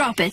Drop it.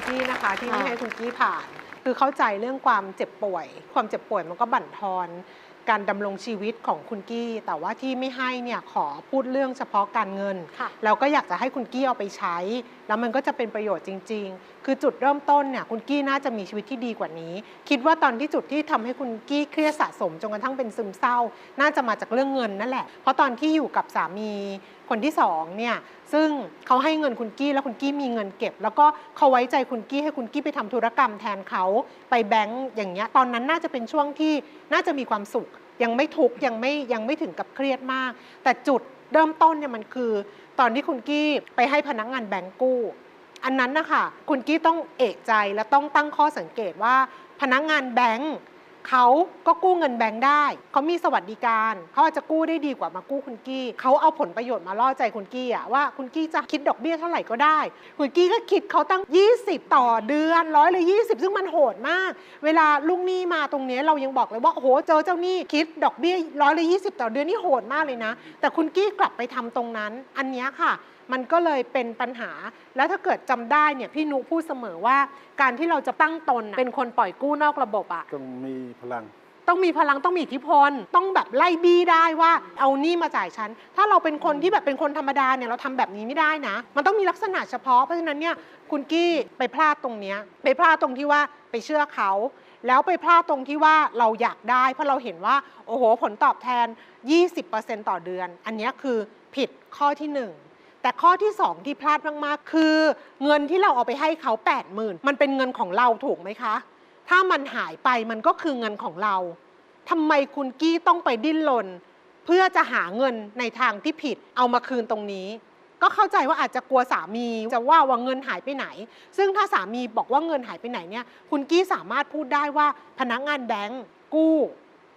คุณกี้นะคะ ที่ไม่ค่ะให้คุณกี้ผ่าน คือเข้าใจเรื่องความเจ็บป่วย ความเจ็บป่วยมันก็บั่นทอน การดำรงชีวิตของคุณกี้ แต่ว่าที่ไม่ให้เนี่ยขอพูดเรื่องเฉพาะการเงิน ค่ะ แล้วก็อยากจะให้คุณกี้เอาไปใช้ แล้วมันก็จะเป็นประโยชน์จริง ๆ คือจุดเริ่มต้นเนี่ยคุณกี้น่าจะมีชีวิตที่ดีกว่านี้ คิดว่าตอนที่จุดที่ทำให้คุณกี้เครียดสะสมจนกระทั่งเป็นซึมเศร้า น่าจะมาจากเรื่องเงินนั่นแหละ เพราะตอนที่อยู่กับสามีคนที่สองเนี่ย ซึ่งเขาให้เงินคุณกี้แล้วคุณกี้มีเงินเก็บ แล้วก็เขาไว้ใจคุณกี้ให้คุณกี้ไปทำธุรกรรมแทนเขาไปแบงก์อย่างเงี้ยตอนนั้นน่าจะเป็นช่วงที่น่าจะมีความสุข ยังไม่ทุกข์ยังไม่ยังไม่ถึงกับเครียดมาก แต่จุดเริ่มต้นเนี่ยมันคือ ตอนที่คุณกี้ไปให้พนักงานแบงก์กู้ อันนั้นนะคะคุณกี้ต้องเอกใจและต้องตั้งข้อสังเกตว่าพนักงานแบงก์ เขาก็กู้เงินแบงก์ได้ เขามีสวัสดิการเขาอาจจะกู้ได้ดีกว่ามากู้คุณกี้ เขาเอาผลประโยชน์มาล่อใจคุณกี้อะว่าคุณกี้จะคิดดอกเบี้ยเท่าไหร่ก็ได้ คุณกี้ก็คิดเขาตั้ง 20 ต่อเดือนร้อยเลยี่สิบซึ่งมันโหดมาก เวลาลูกหนี้มาตรงนี้เรายังบอกเลยว่าโอ้โหเจอเจ้าหนี้คิดดอกเบี้ยร้อยเลยี่สิบต่อเดือนนี่โหดมากเลยนะ แต่คุณกี้กลับไปทำตรงนั้น อันนี้ค่ะ มันก็เลยเป็นปัญหา แล้วถ้าเกิดจำได้เนี่ยพี่นุพูดเสมอว่า การที่เราจะตั้งตนน่ะเป็นคนปล่อยกู้นอกระบบอะต้องมีพลัง ต้องมีพลังต้องมีอิทธิพล ต้องแบบไล่บี้ได้ว่าเอานี่มาจ่ายฉัน ถ้าเราเป็นคนที่แบบเป็นคนธรรมดาเนี่ยเราทำแบบนี้ไม่ได้นะ มันต้องมีลักษณะเฉพาะเพราะฉะนั้นเนี่ยคุณกี้ไปพลาดตรงเนี้ยไปพลาดตรงที่ว่าไปเชื่อเขาแล้วไปพลาดตรงที่ว่าเราอยากได้ เพราะเราเห็นว่า โอ้โห ผลตอบแทน 20%ต่อเดือน อันเนี้ยคือผิดข้อที่หนึ่ง แต่ข้อที่ 2 ที่พลาดมากๆ คือเงินที่เราเอาไปให้เขา 80,000มันเป็นเงินของเราถูกไหมคะ ถ้ามันหายไปมันก็คือเงินของเราทำไมคุณกี้ต้องไปดิ้นรนเพื่อจะหาเงินในทางที่ผิดเอามาคืนตรงนี้ ก็เข้าใจว่าอาจจะกลัวสามีจะว่าว่าเงินหายไปไหน ซึ่งถ้าสามีบอกว่าเงินหายไปไหนเนี่ย คุณกี้สามารถพูดได้ว่าพนักงานแบงก์กู้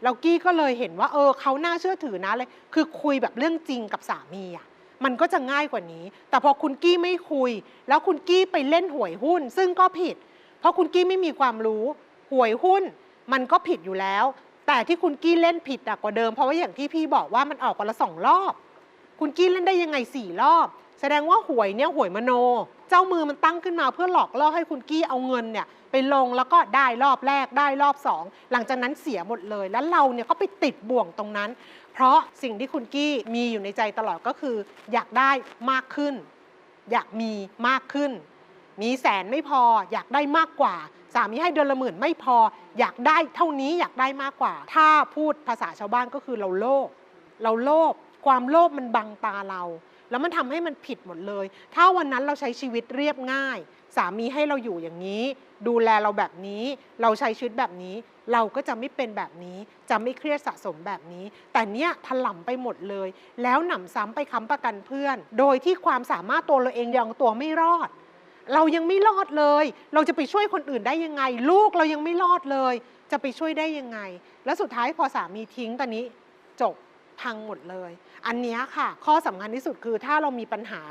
แล้วกี้ก็เลยเห็นว่าเออเขาน่าเชื่อถือนะเลยคือคุยแบบเรื่องจริงกับสามีอะ มันก็จะง่ายกว่านี้ แต่พอคุณกี้ไม่คุย แล้วคุณกี้ไปเล่นหวยหุ้น ซึ่งก็ผิด เพราะคุณกี้ไม่มีความรู้หวยหุ้น มันก็ผิดอยู่แล้ว แต่ที่คุณกี้เล่นผิดกว่าเดิมเพราะว่าอย่างที่พี่บอกว่ามันออกวันละสองรอบ คุณกี้เล่นได้ยังไงสี่รอบ แสดงว่าหวยเนี่ยหวยมโน เจ้ามือมันตั้งขึ้นมาเพื่อหลอกล่อให้คุณกี้เอาเงินเนี่ยไปลงแล้วก็ได้รอบแรกได้รอบสองหลังจากนั้นเสียหมดเลย แล้วเราเนี่ยก็ไปติดบ่วงตรงนั้น เพราะสิ่งที่คุณกี้มีอยู่ในใจตลอดก็คือ อยากได้มากขึ้น อยากมีมากขึ้น มีแสนไม่พออยากได้มากกว่า สามีให้เดือนละหมื่นไม่พอ อยากได้เท่านี้อยากได้มากกว่า ถ้าพูดภาษาชาวบ้านก็คือเราโลภเราโลภความโลภมันบังตาเรา แล้วมันทำให้มันผิดหมดเลย ถ้าวันนั้นเราใช้ชีวิตเรียบง่าย สามีให้เราอยู่อย่างนี้ ดูแลเราแบบนี้ เราใช้ชีวิตแบบนี้ เราก็จะไม่เป็นแบบนี้ จะไม่เครียดสะสมแบบนี้ แต่เนี้ยถล่มไปหมดเลย แล้วหนำซ้ำไปค้ำประกันเพื่อน โดยที่ความสามารถตัวเราเองยังตัวไม่รอด เรายังไม่รอดเลย เราจะไปช่วยคนอื่นได้ยังไง ลูกเรายังไม่รอดเลย จะไปช่วยได้ยังไง แล้วสุดท้ายพอสามีทิ้งตอนนี้จบ พังหมดเลย อันเนี้ยค่ะ ข้อสำคัญที่สุดคือถ้าเรามีปัญหา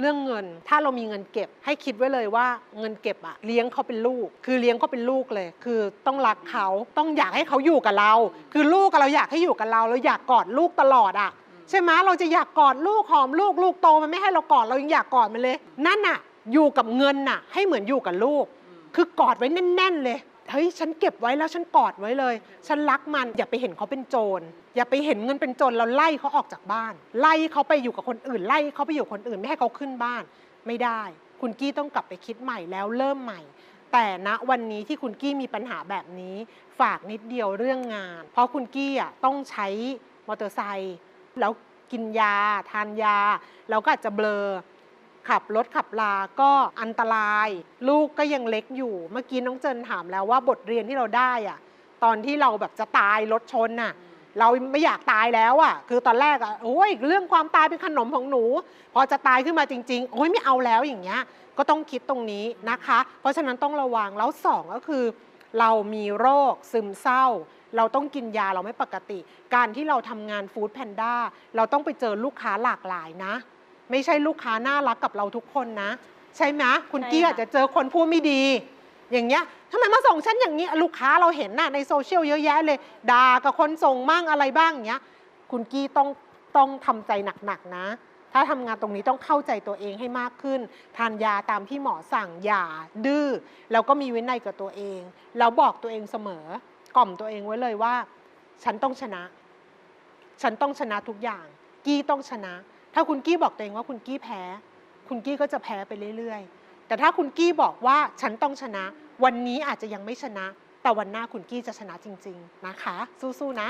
เรื่องเงิน ถ้าเรามีเงินเก็บ ให้คิดไว้เลยว่าเงินเก็บอะเลี้ยงเขาเป็นลูก คือเลี้ยงเขาเป็นลูกเลย คือต้องรักเขาต้องอยากให้เขาอยู่กับเรา คือลูกอะเราอยากให้อยู่กับเราเราอยากกอดลูกตลอดอะใช่ไหมเราจะอยากกอดลูกหอมลูกลูกโตมันไม่ให้เรากอดเรายังอยากกอดมันเลย นั่นน่ะอยู่กับเงินน่ะ ให้เหมือนอยู่กับลูก คือกอดไว้แน่น ๆ เลย เฮ้ยฉันเก็บไว้แล้วฉันกอดไว้เลย ฉันรักมันอย่าไปเห็นเขาเป็นโจรอย่าไปเห็นเงินเป็นโจรแล้วไล่เขาออกจากบ้าน ไล่เขาไปอยู่กับคนอื่นไล่เขาไปอยู่คนอื่นไม่ให้เขาขึ้นบ้าน ไม่ได้ คุณกี้ต้องกลับไปคิดใหม่แล้วเริ่มใหม่ แต่ณวันนี้ที่คุณกี้มีปัญหาแบบนี้ ฝากนิดเดียวเรื่องงาน เพราะคุณกี้อะต้องใช้มอเตอร์ไซค์แล้วกินยา ทานยา แล้วก็อาจจะเบลอ ขับรถขับลาก็อันตราย ลูกก็ยังเล็กอยู่ เมื่อกี้น้องเจินถามแล้วว่าบทเรียนที่เราได้อะตอนที่เราแบบจะตายรถชนน่ะเราไม่อยากตายแล้วอะคือตอนแรกอะโอ้ยเรื่องความตายเป็นขนมของหนู พอจะตายขึ้นมาจริง ๆ โอ้ยไม่เอาแล้วอย่างเงี้ย ก็ต้องคิดตรงนี้นะคะ เพราะฉะนั้นต้องระวังแล้วสองก็คือ เรามีโรคซึมเศร้า เราต้องกินยาเราไม่ปกติ การที่เราทำงานฟู้ดแพนด้าเราต้องไปเจอลูกค้าหลากหลายนะ ไม่ใช่ลูกค้าน่ารักกับเราทุกคนนะ ใช่ไหมคุณใช่กี้ค่ะอาจจะเจอคนพูดไม่ดี อย่างเงี้ยทำไมมาส่งฉันอย่างนี้ลูกค้าเราเห็นน่ะในโซเชียลเยอะแยะเลยด่ากับคนส่งมั่งอะไรบ้างอย่างเงี้ยคุณกี้ต้องต้องทำใจหนักๆนะ ถ้าทำงานตรงนี้ต้องเข้าใจตัวเองให้มากขึ้น ทานยาตามที่หมอสั่งอย่าดื้อแล้วก็มีวินัยกับตัวเองแล้วบอกตัวเองเสมอ กล่อมตัวเองไว้เลยว่า ฉันต้องชนะ ฉันต้องชนะทุกอย่าง กี้ต้องชนะ ถ้าคุณกี้บอกตัวเองว่าคุณกี้แพ้ คุณกี้ก็จะแพ้ไปเรื่อยๆ แต่ถ้าคุณกี้บอกว่าฉันต้องชนะ วันนี้อาจจะยังไม่ชนะ แต่วันหน้าคุณกี้จะชนะจริง ๆ นะคะ สู้ๆนะ